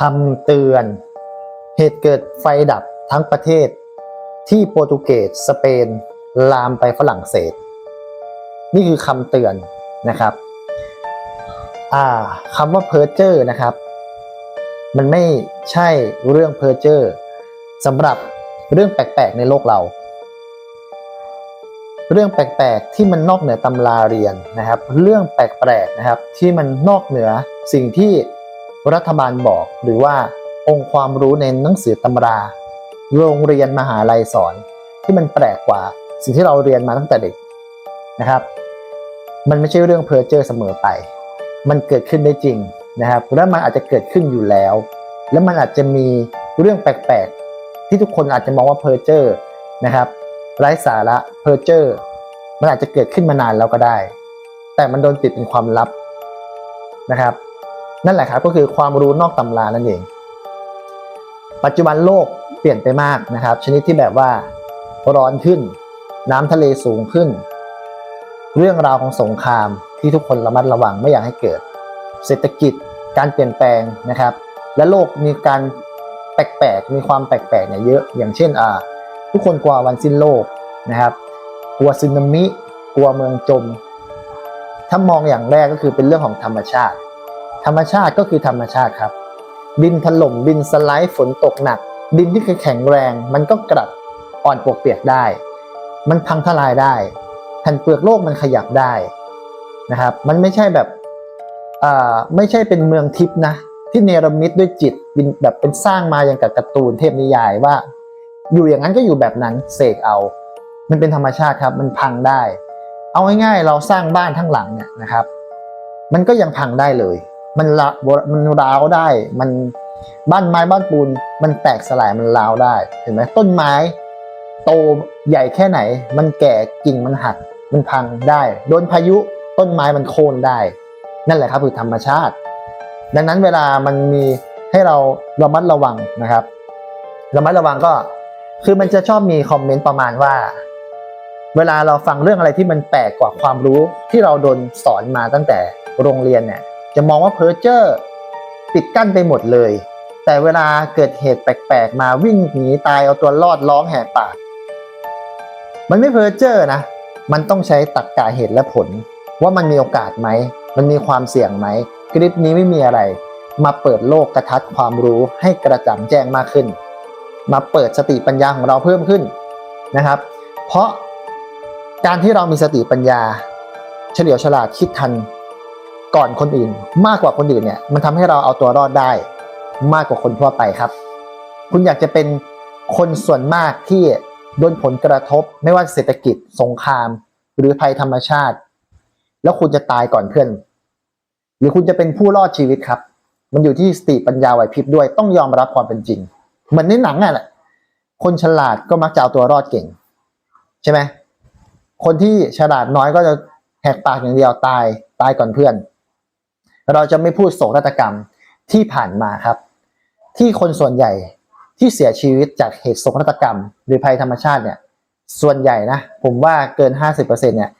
คำเตือน เหตุเกิดไฟดับทั้งประเทศ ที่โปรตุเกสสเปน ลามไปฝรั่งเศส นี่คือคำเตือนนะครับคำว่าเพอร์เจอร์นะครับ มันไม่ใช่เรื่องเพอร์เจอร์สำหรับเรื่องแปลกๆในโลกเรา เรื่องแปลกๆที่มันนอกเหนือตำราเรียนนะครับ เรื่องแปลกๆนะครับ ที่มันนอกเหนือสิ่งที่ รัฐบาลบอก หรือว่าองค์ความรู้ในหนังสือตำรา โรงเรียนมหาลัยสอน ที่มันแปลกกว่าสิ่งที่เราเรียนมาตั้งแต่เด็กนะครับ มันไม่ใช่เรื่องเพ้อเจ้อเสมอไป มันเกิดขึ้นได้จริงนะครับและมันอาจจะเกิดขึ้นอยู่แล้ว และมันอาจจะมีเรื่องแปลกๆ ที่ทุกคนอาจจะมองว่าเพ้อเจ้อนะครับไร้สาระเพ้อเจ้อมันอาจจะเกิดขึ้นมานานแล้วก็ได้ แต่มันโดนปิดเป็นความลับนะครับ นั่นแหละครับก็คือความรู้นอกตำรานั่นเอง ปัจจุบันโลกเปลี่ยนไปมากนะครับ ชนิดที่แบบว่าร้อนขึ้น น้ำทะเลสูงขึ้น เรื่องราวของสงครามที่ทุกคนระมัดระวังไม่อยากให้เกิด เศรษฐกิจการเปลี่ยนแปลงนะครับ และโลกมีการแปลกๆมีความแปลกๆเนี่ยเยอะอย่างเช่นอ่าทุกคนกลัววันสิ้นโลกนะครับ กลัวสึนามิ กลัวเมืองจม ถ้ามองอย่างแรกก็คือเป็นเรื่องของธรรมชาติ ธรรมชาติก็คือธรรมชาติครับ ดินถล่มดินสไลด์ฝนตกหนัก ดินที่เคยแข็งแรง มันก็กลับอ่อนปวกเปียกได้ มันพังทลายได้ แผ่นเปลือกโลกมันขยับได้นะครับ มันไม่ใช่แบบไม่ใช่เป็นเมืองทิพย์นะ ที่เนรมิตด้วยจิตเป็นแบบเป็นสร้างมาอย่างกับการ์ตูนเทพนิยายว่า อยู่อย่างนั้นก็อยู่แบบนั้นเสกเอา มันเป็นธรรมชาติครับ มันพังได้ เอาง่ายๆเราสร้างบ้านทั้งหลังเนี่ยนะครับ มันก็ยังพังได้เลย มันละมันร้าวได้ มันบ้านไม้บ้านปูน มันแตกสลายมันร้าวได้ เห็นไหมต้นไม้ โตใหญ่แค่ไหน มันแก่กิ่งมันหัก มันพังได้ โดนพายุต้นไม้มันโค่นได้ นั่นแหละครับคือธรรมชาติ ดังนั้นเวลามันมีให้เราระมัดระวังนะครับระมัดระวังก็คือมันจะชอบมีคอมเมนต์ประมาณว่า เวลาเราฟังเรื่องอะไรที่มันแปลกกว่าความรู้ที่เราโดนสอนมาตั้งแต่โรงเรียนเนี่ย จะมองว่าเพ้อเจ้อปิดกั้นไปหมดเลย แต่เวลาเกิดเหตุแปลกๆ มาวิ่งหนีตายเอาตัวรอดร้องแหกปากมันไม่เพ้อเจ้อนะ มันต้องใช้ตรรกกะเหตุและผล ว่ามันมีโอกาสไหม มันมีความเสี่ยงไหม คลิปนี้ไม่มีอะไร มาเปิดโลกกระทัดความรู้ให้กระจ่างแจ้งมากขึ้น มาเปิดสติปัญญาของเราเพิ่มขึ้นนะครับ เพราะการที่เรามีสติปัญญา เฉลียวฉลาดคิดทัน ก่อนคนอื่น มากกว่าคนอื่นเนี่ยมันทำให้เราเอาตัวรอดได้ มากกว่าคนทั่วไปครับ คุณอยากจะเป็นคนส่วนมากที่โดนผลกระทบไม่ว่าเศรษฐกิจสงคราม หรือภัยธรรมชาติ แล้วคุณจะตายก่อนเพื่อน หรือคุณจะเป็นผู้รอดชีวิตครับ มันอยู่ที่สติปัญญาไหวพริบด้วยต้องยอมรับความเป็นจริงเหมือนในหนังอะแหละคนฉลาดก็มักจะเอาตัวรอดเก่ง ใช่ไหมคนที่ฉลาดน้อยก็จะแหกปากอย่างเดียวตายตายก่อนเพื่อน เราจะไม่พูดโศกนาฏกรรมที่ผ่านมาครับ ที่คนส่วนใหญ่ที่เสียชีวิตจากเหตุโศกนาฏกรรม หรือภัยธรรมชาติเนี่ยส่วนใหญ่นะผมว่าเกิน 50%เนี่ย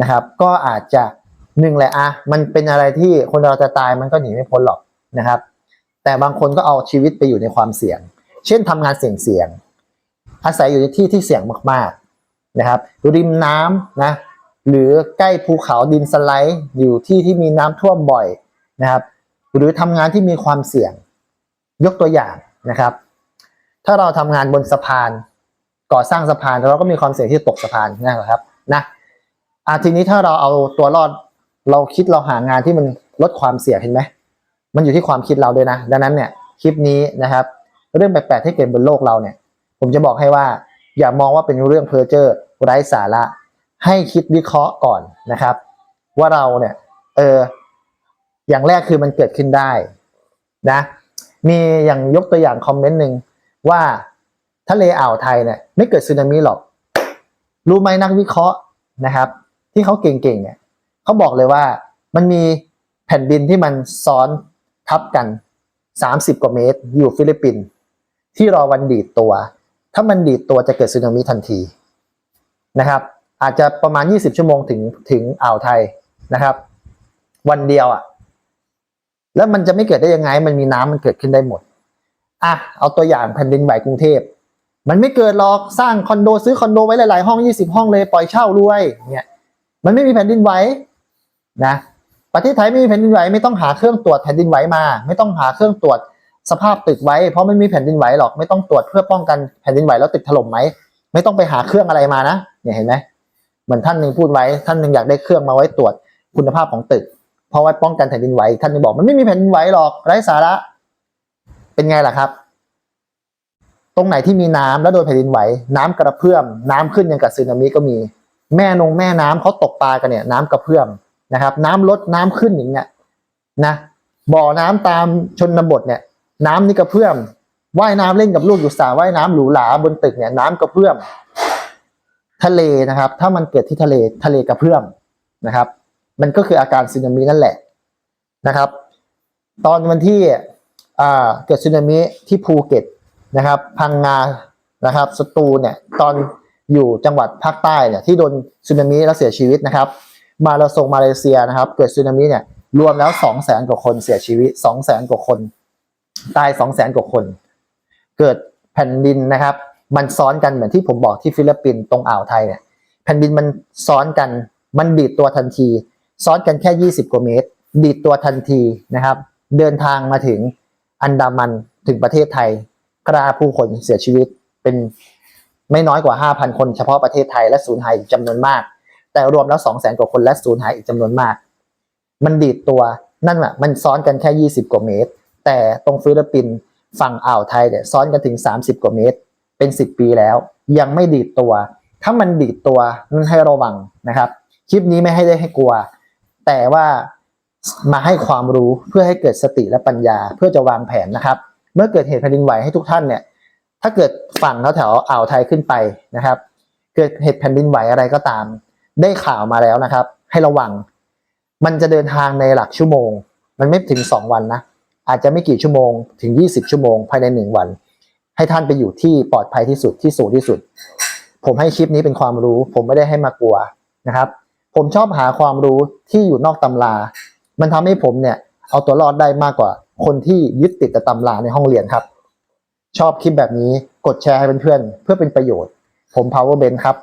นะครับ ก็อาจจะหนึ่งแหละอะมันเป็นอะไรที่คนเราจะตายมันก็หนีไม่พ้นหรอกนะครับ แต่บางคนก็เอาชีวิตไปอยู่ในความเสี่ยง เช่นทำงานเสี่ยงๆอาศัยอยู่ในที่ที่เสี่ยงมากๆนะครับริมน้ำนะหรือใกล้ภูเขาดินสไลด์อยู่ที่ที่มีน้ำท่วมบ่อย นะครับ หรือทำงานที่มีความเสี่ยง ยกตัวอย่างนะครับ ถ้าเราทำงานบนสะพาน ก่อสร้างสะพานเราก็มีความเสี่ยงที่ตกสะพานนะครับนะอาทีนี้ถ้าเราเอาตัวรอดเราคิดเราหางานที่มันลดความเสี่ยงเห็นไหมมันอยู่ที่ความคิดเราด้วยนะ ดังนั้นเนี่ยคลิปนี้นะครับ เรื่องแปลกๆที่เกิดบนโลกเราเนี่ย ผมจะบอกให้ว่า อย่ามองว่าเป็นเรื่องเพ้อเจ้อไร้สาระ ให้คิดวิเคราะห์ก่อนนะครับ ว่าเราเนี่ยเออ อย่างแรกคือมันเกิดขึ้นได้นะ มีอย่างยกตัวอย่างคอมเมนต์หนึ่งว่าทะเลอ่าวไทยเนี่ยไม่เกิดสึนามิหรอก รู้ไหมนักวิเคราะห์นะครับ ที่เขาเก่งๆเนี่ยเขาบอกเลยว่ามันมีแผ่นดินที่มันซ้อนทับกัน 30 กว่าเมตร อยู่ฟิลิปปินส์ที่รอวันดีดตัว ถ้ามันดีดตัวจะเกิดสึนามิทันทีนะครับ อาจจะประมาณ 20 ชั่วโมงถึงถึงอ่าวไทยนะครับ วันเดียวอะ แล้วมันจะไม่เกิดได้ยังไง มันมีน้ำมันเกิดขึ้นได้หมด อะ เอาตัวอย่างแผ่นดินไหวกรุงเทพ มันไม่เกิดหรอกสร้างคอนโดซื้อคอนโดไว้หลาย ๆ ห้อง 20 ห้องเลยปล่อยเช่ารวยเนี่ยมันไม่มีแผ่นดินไหวนะประเทศไทยไม่มีแผ่นดินไหวไม่ต้องหาเครื่องตรวจแผ่นดินไหวมา ไม่ต้องหาเครื่องตรวจสภาพตึกไว้ เพราะไม่มีแผ่นดินไหวหรอกไม่ต้องตรวจเพื่อป้องกันแผ่นดินไหวแล้วตึกถล่มไหมไม่ต้องไปหาเครื่องอะไรมานะเนี่ยเห็นไหมเหมือนท่านหนึ่งพูดไว้ท่านหนึ่งอยากได้เครื่องมาไว้ตรวจคุณภาพของตึก เพราะว่าป้องกันแผ่นดินไหวท่านบอกมันไม่มีแผ่นดินไหวหรอกไร้สาระ เป็นไงล่ะครับ ตรงไหนที่มีน้ำแล้วโดนแผ่นดินไหว น้ำกระเพื่อม น้ำขึ้นอย่างกับสึนามิก็มี แม่นงแม่น้ำเขาตกปลากันเนี่ย น้ำกระเพื่อมนะครับ น้ำลดน้ำขึ้นอย่างเงี้ยนะบ่อน้ำตามชนบทเนี่ย น้ำนี่กระเพื่อมว่ายน้ำเล่นกับลูกอยู่สระว่ายน้ำหรูหราบนตึกเนี่ย น้ำกระเพื่อม ทะเลนะครับ ถ้ามันเกิดที่ทะเลทะเลกระเพื่อมนะครับ มันก็คืออาการสึนามินั่นแหละนะครับ ตอนวันที่เกิดสึนามิที่ภูเก็ตนะครับ พังงานะครับสตูลเนี่ยตอนอยู่จังหวัดภาคใต้เนี่ยที่โดนสึนามิแล้วเสียชีวิตนะครับ มาเลเซียมาเลเซียนะครับ เกิดสึนามิเนี่ยรวมแล้วสองแสนกว่าคนเสียชีวิตสองแสนกว่าคน ตายสองแสนกว่าคน เกิดแผ่นดินนะครับ มันซ้อนกันเหมือนที่ผมบอกที่ฟิลิปปินส์ตรงอ่าวไทยเนี่ยแผ่นดินมันซ้อนกันมันดีดตัวทันที ซ้อนกันแค่ 20กว่าเมตร ดีดตัวทันทีนะครับ เดินทางมาถึงอันดามันถึงประเทศไทยกราผู้คนเสียชีวิตเป็นไม่น้อยกว่า 5,000 คนเฉพาะประเทศไทยและสูญหายอีกจำนวนมาก แต่รวมแล้ว 200,000 กว่าคนและสูญหายอีกจำนวนมาก มันดีดตัวนั่นแหละมันซ้อนกันแค่ 20 กว่าเมตร แต่ตรงฟิลิปปินส์ฝั่งอ่าวไทยเนี่ยซ้อนกันถึง 30 กว่าเมตร เป็น 10 ปีแล้ว ยังไม่ดีดตัว ถ้ามันดีดตัวนั่นให้ระวังนะครับ คลิปนี้ไม่ให้ได้ให้กลัว แต่ว่ามาให้ความรู้เพื่อให้เกิดสติและปัญญาเพื่อจะวางแผนนะครับ เมื่อเกิดเหตุแผ่นดินไหวให้ทุกท่านเนี่ย ถ้าเกิดฝั่งแถวอ่าวไทยขึ้นไปนะครับ เกิดเหตุแผ่นดินไหวอะไรก็ตาม ได้ข่าวมาแล้วนะครับ ให้ระวัง มันจะเดินทางในหลักชั่วโมง มันไม่ถึง 2 วันนะอาจจะไม่กี่ชั่วโมงถึง 20 ชั่วโมงภายใน 1 วัน ให้ท่านไปอยู่ที่ปลอดภัยที่สุดที่สูงที่สุด ผมให้คลิปนี้เป็นความรู้ ผมไม่ได้ให้มากลัวนะครับ ผมชอบหาความรู้ที่อยู่นอกตำรา มันทำให้ผมเนี่ยเอาตัวรอดได้มากกว่า คนที่ยึดติดแต่ตำราในห้องเรียนครับ ชอบคลิปแบบนี้กดแชร์ให้เพื่อนๆเพื่อเป็นประโยชน์ ผม Power Ben ครับ